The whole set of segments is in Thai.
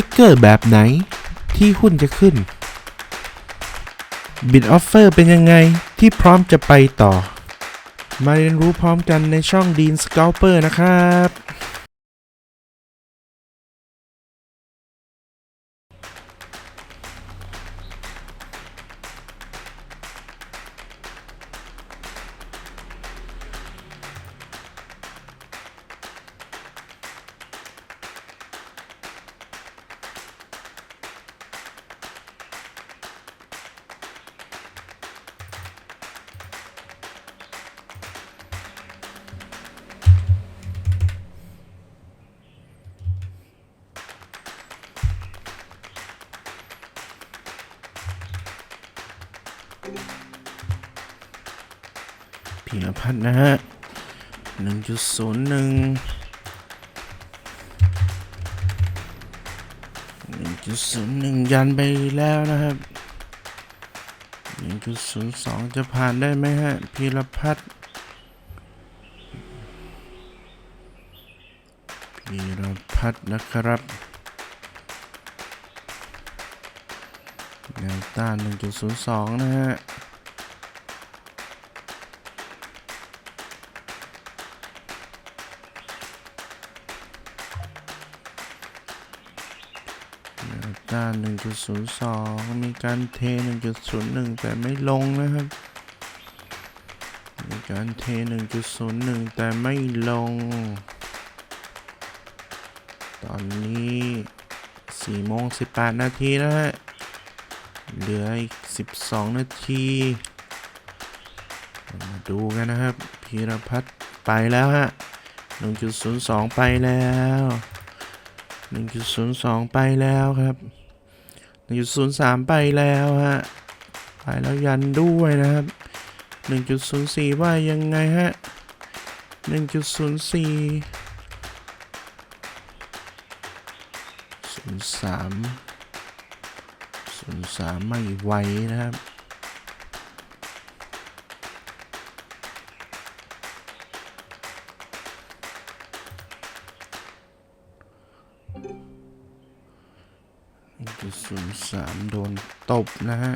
ติ๊กเกอร์แบบไหน ที่หุ้นจะขึ้น บิดออฟเฟอร์เป็นยังไงที่พร้อมจะไปต่อ มาเรียนรู้พร้อมกันในช่อง Dean Scalper นะครับ พีรพัฒน์นะฮะหนึ่งจุดศูนย์หนึ่งหนึ่งจุดศูนย์หนึ่งยันไปแล้วนะครับหนึ่งจุดศูนย์สองจะผ่านได้ไหมฮะพีรพัฒน์พีรพัฒน์นะครับแนวต้านหนึ่งจุดศูนย์สองนะฮะ แนวต้าน1.02 มีการเท 1.01 แต่ไม่ลงนะครับ มีการเท 1.01 แต่ไม่ลง ตอนนี้4โมง18 นาทีนะฮะ เหลืออีก 12 นาที มาดูกันนะครับพีรพัฒน์ไปแล้วฮะ 1.02 ไปแล้ว 1.02 ไปแล้วครับ 1.03 ไปแล้วฮะ ไปแล้วยันด้วยนะครับ 1.04 ว่ายังไงฮะ 1.04 03 03 ไม่ไวนะครับ ศูนย์สามโดนตบนะฮะ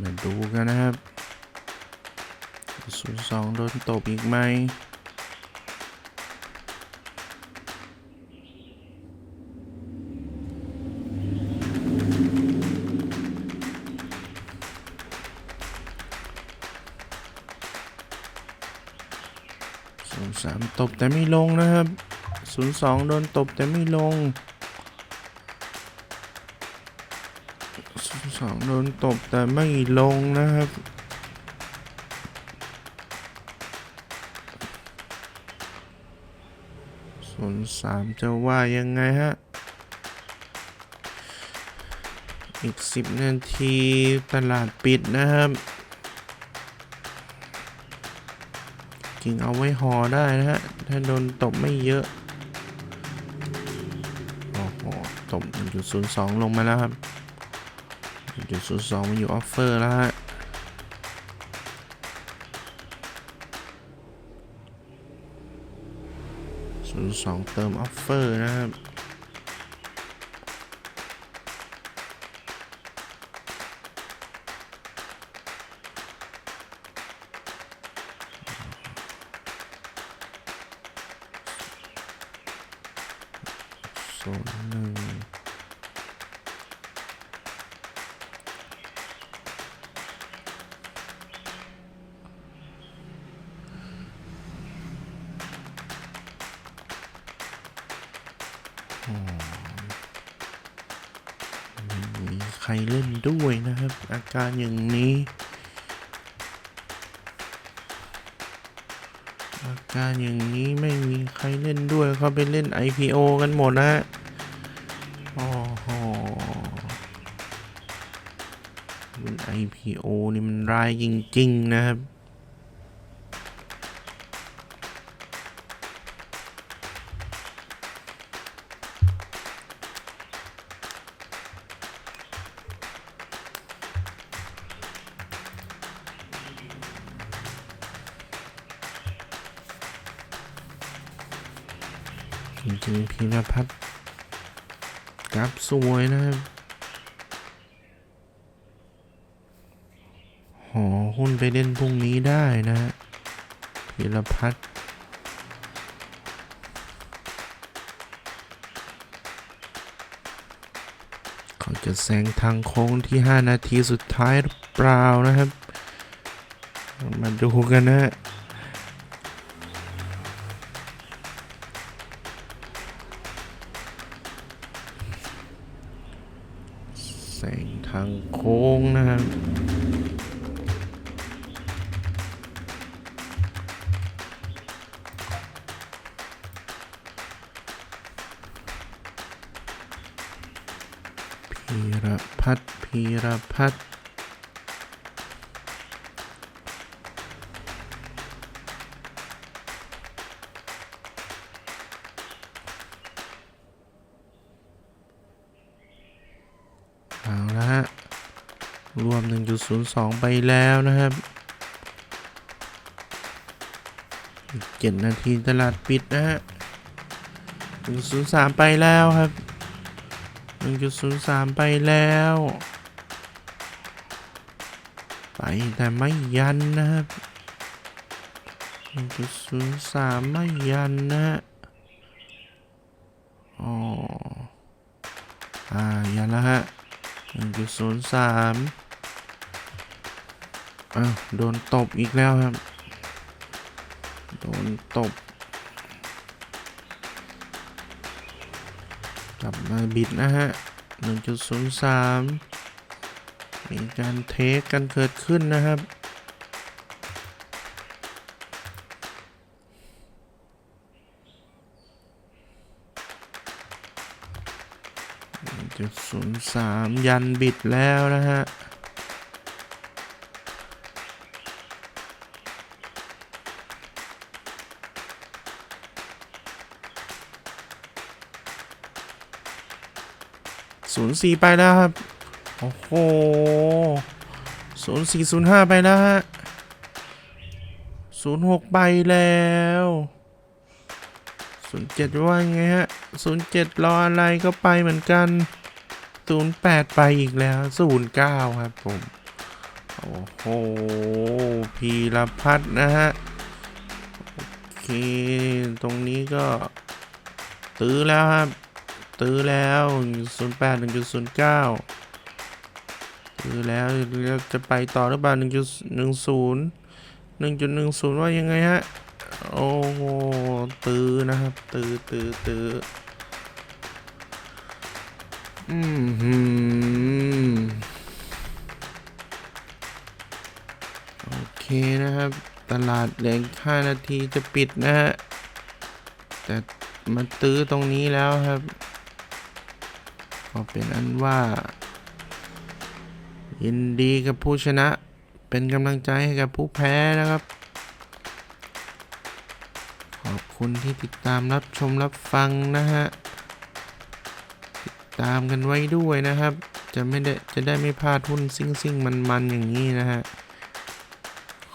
มาดูกันนะครับศูนสองโดนตบอีกไหม ศูนย์สามตบแต่ไม่ลงนะครับศูนย์สองโดนตบแต่ไม่ลงศูนย์สองโดนตบแต่ไม่ลงนะครับศูนย์สามจะว่ายังไงฮะ อีกสิบนาทีตลาดปิดนะครับ กิ่งเอาไว้ห่อได้นะฮะ ถ้าโดนตบไม่เยอะ โอ้โห ตบ1.02 ลงมาแล้วครับ1.02มาอยู่ออฟเฟอร์แล้วฮะ02เติมออฟเฟอร์นะครับ ศูนย์หนึ่งอ๋อไม่มีใครเล่นด้วยนะครับ อาการอย่างนี้ อาการอย่างนี้ไม่มีใครเล่นด้วยเขาไปเล่น IPO กันหมดนะ IPO นี่มันร้ายจริง ๆ นะครับ จริงๆพีรพัฒน์กราฟสวยนะครับ หอหุ้นไปเล่นพรุ่งนี้ได้นะฮะพีรพัฒน์เขาจะแซงทางโค้งที่ 5 นาทีสุดท้ายหรือเปล่านะครับ มาดูกันนะฮะแสงทางโค้งนะครับ พีรพัฒน์พีรพัฒน์เอาละฮะ รวม 1.02 ไปแล้วนะครับอีก7นาทีตลาดปิดนะฮะ1.03 ไปแล้วครับ 1.03 ไปแล้ว ไปแต่ไม่ยันนะครับ 1.03 ไม่ยันนะอ๋ออ่ายันแล้วฮะ 1.03อ้าวโดนตบอีกแล้วครับ โดนตบ ลับมาบิดนะฮะ 1.03 มีการเทคกันเกิดขึ้นนะครับจุดศูนย์สามยันบิดแล้วนะฮะ ศูนย์สี่ไปแล้วครับ โอ้โหศูนย์สี่ศูนย์ห้าไปแล้วฮะศูนย์หกไปแล้วศูนย์เจ็ดว่าไงฮะศูนย์เจ็ดรออะไรก็ไปเหมือนกันศูนย์แปดไปอีกแล้วศูนย์เก้าครับผม โอ้โห พีรพัฒน์นะฮะ โอเค ตรงนี้ก็ตื้อแล้วครับ ตื้อแล้ว1.08 1.09ตื้อแล้วแล้วจะไปต่อหรือเปล่า1.10 1.10 ว่ายังไงฮะ โอ้โหตื้อนะครับ ตื้อตื้อตื้ออืมโอเคนะครับ ตลาดเหลืออีก5นาทีจะปิดนะฮะ แต่มาตื้อตรงนี้แล้วครับ ก็เป็นอันว่า ยินดีกับผู้ชนะ เป็นกำลังใจให้กับผู้แพ้นะครับ ขอบคุณที่ติดตามรับชมรับฟังนะฮะ ติดตามกันไว้ด้วยนะครับ จะไม่ได้จะได้ไม่พลาดหุ้นซิ่งซิ่งมันมันๆอย่างนี้นะฮะ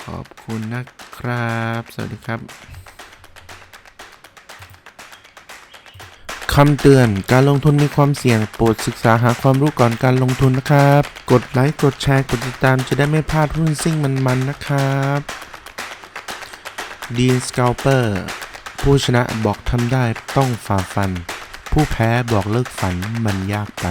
ขอบคุณนะครับ สวัสดีครับ คำเตือนการลงทุนมีความเสี่ยงโปรดศึกษาหาความรู้ก่อนการลงทุนนะครับ กดไลค์กดแชร์กดติดตามจะได้ไม่พลาดหุ้นซิ่งมันๆนะครับดีนส c า l เปอร์ผู้ชนะบอกทำได้ต้องฝ่าฟัน ผู้แพ้บอกเลิกฝันมันยากไป